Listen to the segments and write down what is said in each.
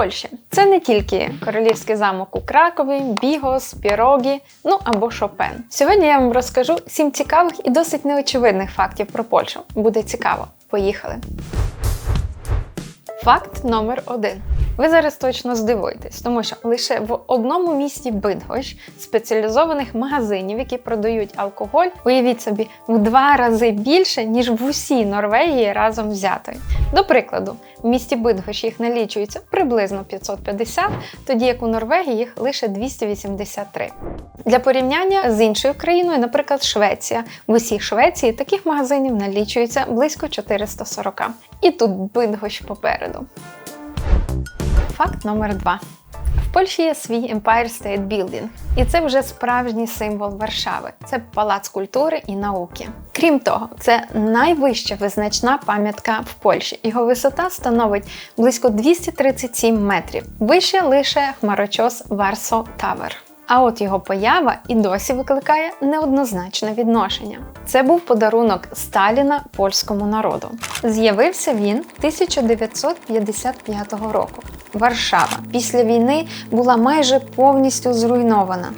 Польща це не тільки королівський замок у Кракові, Бігос, Пірогі, ну або Шопен. Сьогодні я вам розкажу сім цікавих і досить неочевидних фактів про Польщу. Буде цікаво. Поїхали! Факт номер один. Ви зараз точно здивуєтесь, тому що лише в одному місті Бидгощ спеціалізованих магазинів, які продають алкоголь, уявіть собі, в два рази більше, ніж в усій Норвегії разом взятої. До прикладу, в місті Бидгощ їх налічується приблизно 550, тоді як у Норвегії їх лише 283. Для порівняння з іншою країною, наприклад, Швеція. В усій Швеції таких магазинів налічується близько 440. І тут Бидгощ попереду. Факт номер два. В Польщі є свій Empire State Building, і це вже справжній символ Варшави. Це палац культури і науки. Крім того, це найвища визначна пам'ятка в Польщі. Його висота становить близько 237 метрів. Вище лише хмарочос Варсо Тавер. А от його поява і досі викликає неоднозначне відношення. Це був подарунок Сталіна польському народу. З'явився він 1955 року. Варшава після війни була майже повністю зруйнована.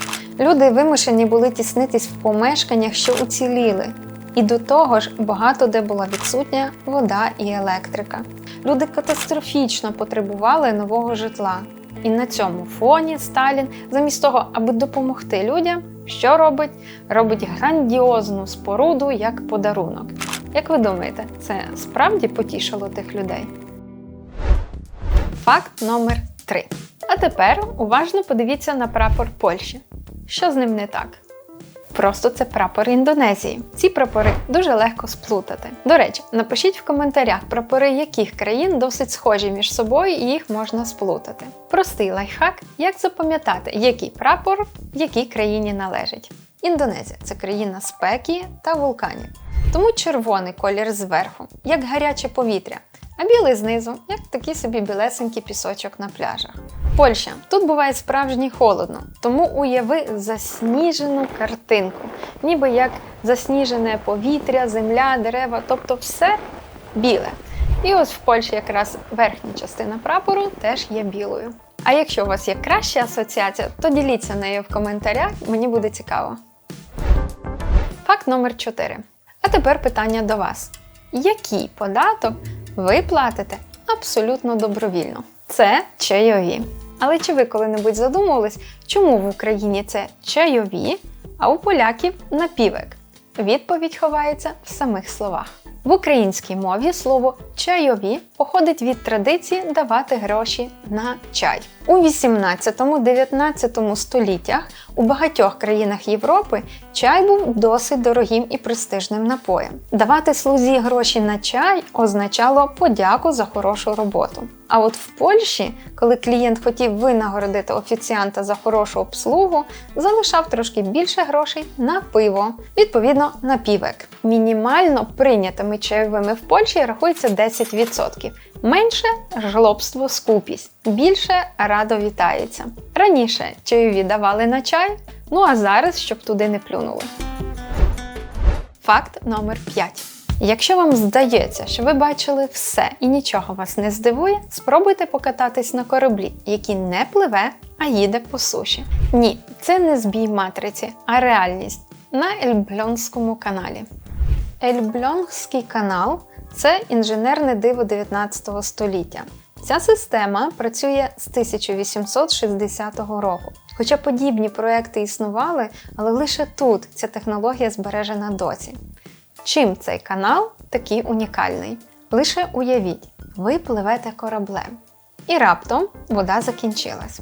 Люди вимушені були тіснитись в помешканнях, що уціліли. І до того ж, багато де була відсутня вода і електрика. Люди катастрофічно потребували нового житла. І на цьому фоні Сталін, замість того, аби допомогти людям, що робить? Робить грандіозну споруду як подарунок. Як ви думаєте, це справді потішило тих людей? Факт номер 3. А тепер уважно подивіться на прапор Польщі. Що з ним не так? Просто це прапор Індонезії. Ці прапори дуже легко сплутати. До речі, напишіть в коментарях прапори яких країн досить схожі між собою і їх можна сплутати. Простий лайфхак, як запам'ятати, який прапор якій країні належить. Індонезія це країна спеки та вулканів. Тому червоний колір зверху, як гаряче повітря, а білий знизу, як такий собі білесенький пісочок на пляжах. Польща. Тут буває справжній холодно, тому уяви засніжену картинку, ніби як засніжене повітря, земля, дерева, тобто все біле. І ось в Польщі якраз верхня частина прапору теж є білою. А якщо у вас є краща асоціація, то діліться нею в коментарях, мені буде цікаво. Факт номер 4. А тепер питання до вас: який податок ви платите абсолютно добровільно? Це чайові. Але чи ви коли-небудь задумувались, чому в Україні це чайові, а у поляків напівек? Відповідь ховається в самих словах. В українській мові слово чайові походить від традиції давати гроші на чай. У 18-19 століттях у багатьох країнах Європи чай був досить дорогим і престижним напоєм. Давати слузі гроші на чай означало подяку за хорошу роботу. А от в Польщі, коли клієнт хотів винагородити офіціанта за хорошу обслугу, залишав трошки більше грошей на пиво, відповідно на півек. Мінімально прийнятими чайовими в Польщі рахується 10%. Менше жлобство скупість, більше радо вітається. Раніше чайові давали на чай, ну а зараз щоб туди не плюнули. Факт номер 5. Якщо вам здається, що ви бачили все і нічого вас не здивує, спробуйте покататись на кораблі, який не пливе, а їде по суші. Ні, це не збій матриці, а реальність на Ельбльонському каналі. Ельбльонгський канал це інженерне диво 19 століття. Ця система працює з 1860 року. Хоча подібні проекти існували, але лише тут ця технологія збережена досі. Чим цей канал такий унікальний? Лише уявіть, ви пливете кораблем. І раптом вода закінчилась.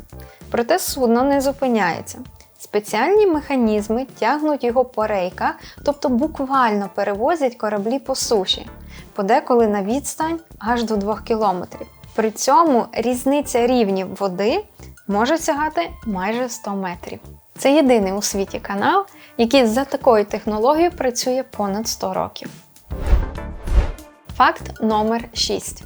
Проте судно не зупиняється. Спеціальні механізми тягнуть його по рейках, тобто буквально перевозять кораблі по суші, подеколи на відстань аж до 2 кілометрів. При цьому різниця рівнів води може сягати майже 100 метрів. Це єдиний у світі канал, який за такою технологією працює понад 100 років. Факт номер 6.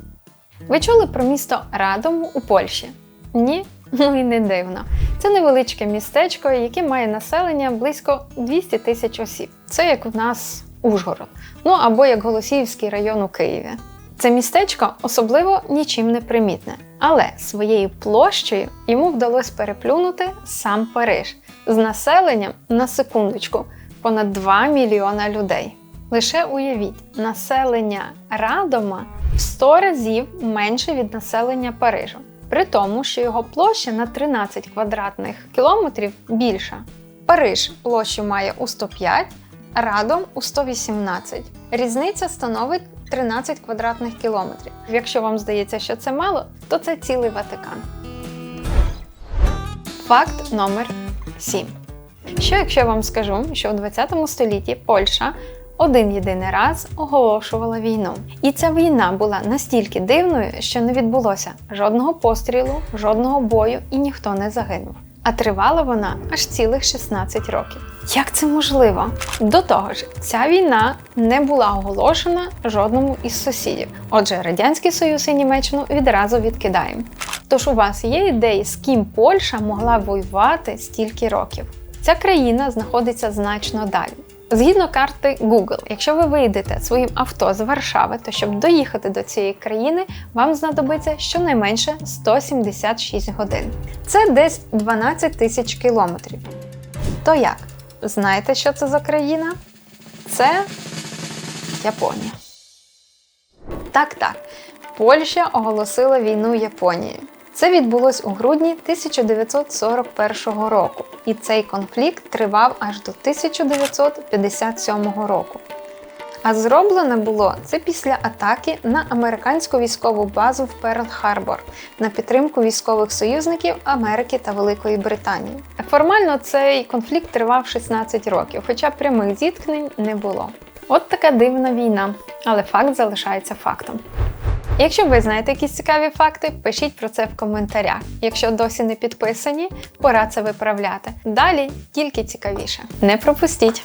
Ви чули про місто Радому у Польщі? Ні? Ну і не дивно. Це невеличке містечко, яке має населення близько 200 тисяч осіб. Це як в нас Ужгород. Ну або як Голосіївський район у Києві. Це містечко особливо нічим не примітне, але своєю площею йому вдалося переплюнути сам Париж з населенням на секундочку понад 2 мільйона людей. Лише уявіть, населення Радома в 100 разів менше від населення Парижу, при тому, що його площа на 13 квадратних кілометрів більша. Париж площу має у 105, Радом у 118. Різниця становить 13 квадратних кілометрів. Якщо вам здається, що це мало, то це цілий Ватикан. Факт номер 7. Що якщо я вам скажу, що у 20 столітті Польща один єдиний раз оголошувала війну. І ця війна була настільки дивною, що не відбулося жодного пострілу, жодного бою і ніхто не загинув. А тривала вона аж цілих 16 років. Як це можливо? До того ж, ця війна не була оголошена жодному із сусідів. Отже, Радянський Союз і Німеччину відразу відкидаємо. Тож у вас є ідеї, з ким Польща могла воювати стільки років? Ця країна знаходиться значно далі. Згідно карти Google, якщо ви вийдете своїм авто з Варшави, то щоб доїхати до цієї країни, вам знадобиться щонайменше 176 годин. Це десь 12 тисяч кілометрів. То як? Знаєте, що це за країна? Це Японія. Так, так. Польща оголосила війну Японії. Це відбулось у грудні 1941 року, і цей конфлікт тривав аж до 1957 року. А зроблено було це після атаки на американську військову базу в Перл-Харбор на підтримку військових союзників Америки та Великої Британії. Формально цей конфлікт тривав 16 років, хоча прямих зіткнень не було. От така дивна війна, але факт залишається фактом. Якщо ви знаєте якісь цікаві факти, пишіть про це в коментарях. Якщо досі не підписані, пора це виправляти. Далі тільки цікавіше. Не пропустіть!